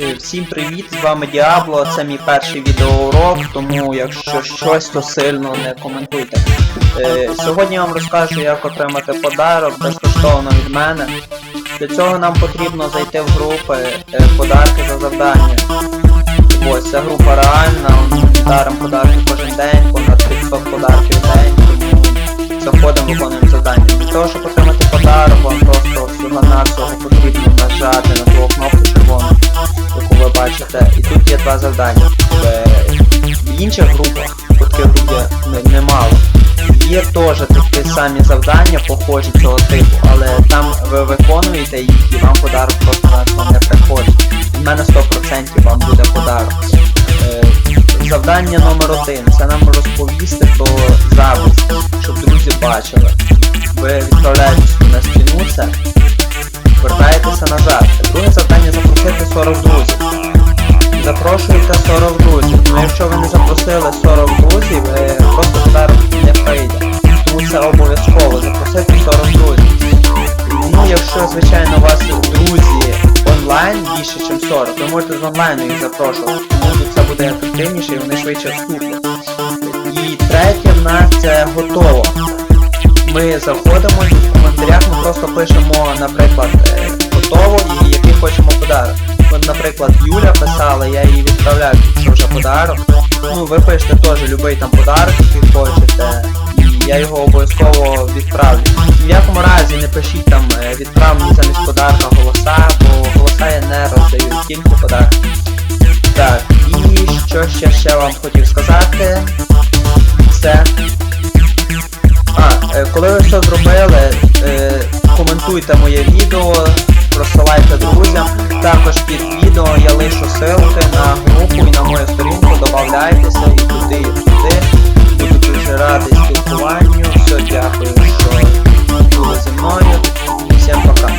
Е, Всім привіт, з вами Діабло, це мій перший відеоурок, тому якщо щось, то сильно не коментуйте. Е, Сьогодні я вам розкажу, як отримати подарок безкоштовно від мене. Для цього нам потрібно зайти в групи е, подарки за завдання. Ось ця група реальна, даром подарки кожен день, бачите. І тут є два завдання. В, інших групах, груп є немало, є теж такі самі завдання, похожі цього типу, але там ви виконуєте їх і вам подарок просто не приходить. Від мене 100% вам буде подарок. Е, Завдання номер один це нам розповісти про запис, щоб друзі бачили. Ви відправляєтесь на стіну це, вертаєтеся Запрошуєте 40 друзів. Ну якщо ви не запросили 40 друзів, ви просто подарок не прийде. Тому це обов'язково запросити 40 друзів. Ну, якщо, звичайно, у вас друзі онлайн більше, ніж 40, ви можете з онлайну їх запрошувати. Тому це буде ефективніше і вони швидше вступлять. І третє в нас це готово. Ми заходимо і в коментарях ми просто пишемо, наприклад, е, готово і який хочемо подарок. От, наприклад, Юля писала, я їй відправляю, що вже подарок. Ну, ви пишете теж любий там подарок, який хочете, і я його обов'язково відправлю. В якому разі не пишіть там е, відправ мені замість подарка голоса, бо голоса я не роздаю, тільки подарки. Так, і що ще ще вам хотів сказати, це а, е, коли ви все зробили, коментуйте моє відео, розсилайте друзям. Також під відео я лишу ссылки на групу і на мою сторінку. Добавляйтеся і туди, і туди. Буду дуже радий спілкуванню. Все, дякую, що були зі мною. Всім пока.